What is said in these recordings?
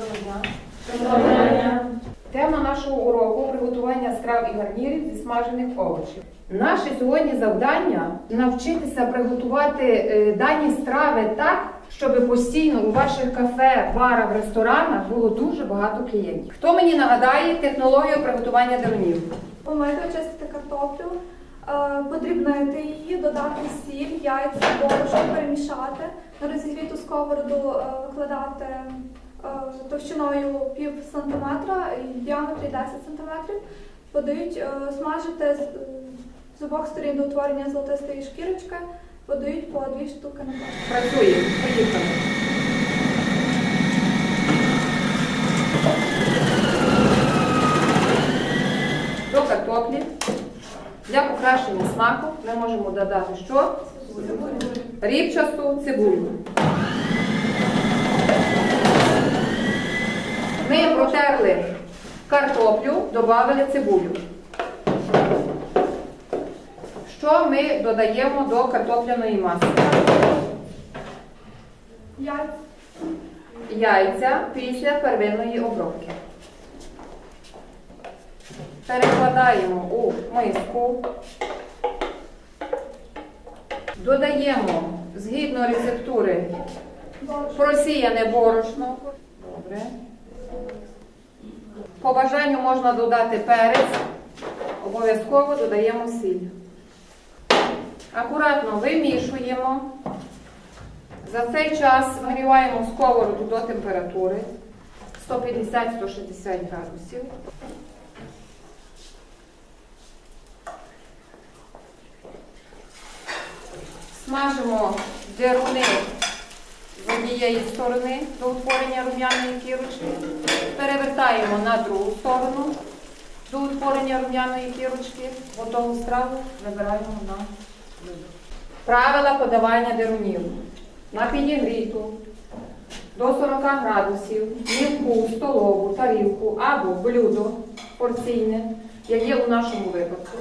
Доброго дня. Тема нашого уроку приготування страв і гарнірів зі смажених овочів. Наше сьогодні завдання навчитися приготувати е, дані страви так, щоб постійно у ваших кафе, барах, ресторанах було дуже багато клієнтів. Хто мені нагадає технологію приготування дерунів? Помити, очистити картоплю, е, подрібнити її, додати сіль, яйця, борошно, перемішати. На розігріту сковороду е, викладати товщиною пів сантиметра і в діаметрі 10 сантиметрів. Подають е, смажити з, е, обох сторін до утворення золотистої шкірочки, подають по дві штуки на кожну. Працює. Поїхали. До картоплі. Для покращення смаку ми можемо додати що? Рібчасту цибулю. Ми протерли картоплю, додали цибулю. Що ми додаємо до картопляної маси? Яйця. Яйця після первинної обробки. Перекладаємо у миску. Додаємо згідно рецептури просіяне борошно. Добре. По бажанню можна додати перець. Обов'язково додаємо сіль. Акуратно вимішуємо. За цей час нагріваємо сковороду до температури 150-160 градусів. Смажимо деруни з однієї сторони до утворення рум'яної кірочки. Перевертаємо на другу сторону до утворення рум'яної кірочки. Готову страву вибираємо на блюдо. Правила подавання дерунів. На підігріту до 40 градусів мілку, столову, тарілку або блюдо порційне, як є у нашому випадку,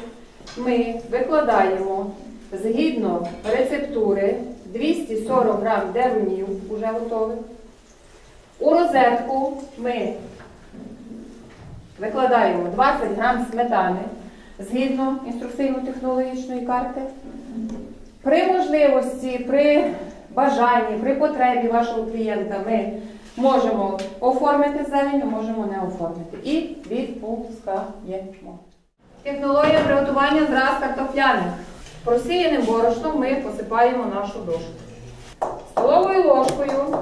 ми викладаємо згідно рецептури 240 грам дерунів, уже готових. У розетку ми викладаємо 20 грам сметани згідно інструкційно-технологічної карти. При можливості, при бажанні, при потребі вашого клієнта ми можемо оформити зелень, можемо не оформити. І відпускаємо. Технологія приготування зраз картопляних. Просіяним борошном ми посипаємо нашу дошку. Столовою ложкою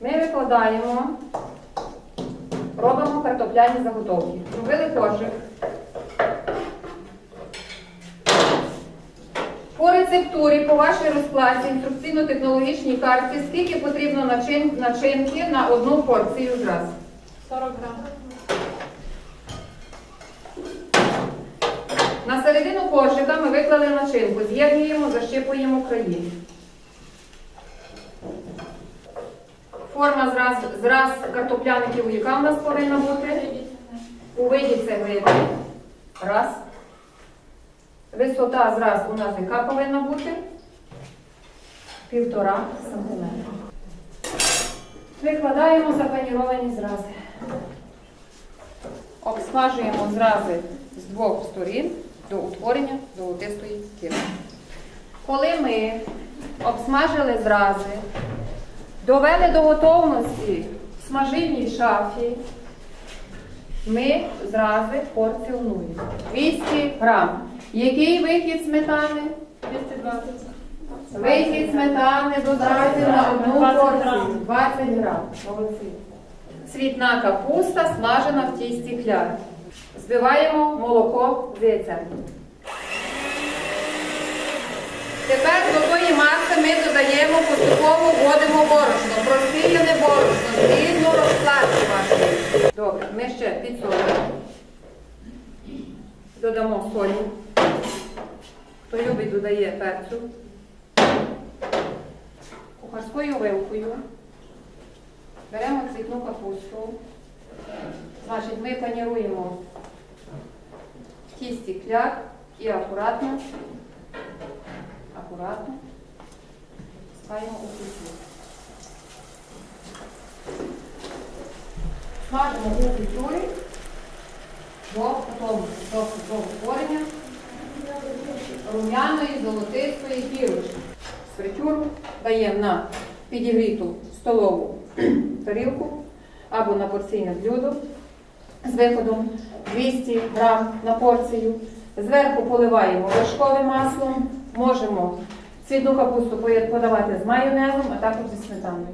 ми викладаємо, робимо картопляні заготовки. Зробили коржик. По рецептурі, по вашій розкладці, інструкційно-технологічній карті, скільки потрібно начин- начинки на одну порцію зраз? 40 грам. На середину коржика ми виклали начинку, з'єднуємо, защипуємо краї. Форма зраз, зраз картопляників, яка у нас повинна бути? У виді цеглини. Раз. Висота зраз у нас яка повинна бути? Півтора сантиметра. Викладаємо запаніровані зрази. Обсмажуємо зрази з двох сторін до утворення золотистої кірки. Коли ми обсмажили зрази, довели до готовності в смажильній шафі, ми зрази порціонуємо. 200 грам. Який вихід сметани? 220. Вихід сметани до на одну порцію. 20 грам. Молодці. Цвітна капуста смажена в тісті кляр. Збиваємо молоко з яйцем. Тепер до тої маси ми додаємо поступово вводимо борошно. Просіяне борошно, згідно розкладки вашої. Добре, ми ще підсолимо. Додамо солі. Хто любить, додає перцю. Кухарською вилкою беремо цвітну капусту. Значить, ми паніруємо тісті кляр і акуратно, акуратно ставимо у кухню. Смажимо у фритюрі до готовності, тобто до утворення рум'яної золотистої кірочки. Фритюру даємо на підігріту столову тарілку або на порційне блюдо з виходом 200 грам на порцію. Зверху поливаємо вершковим маслом, можемо цвітну капусту подавати з майонезом, а також зі сметаною.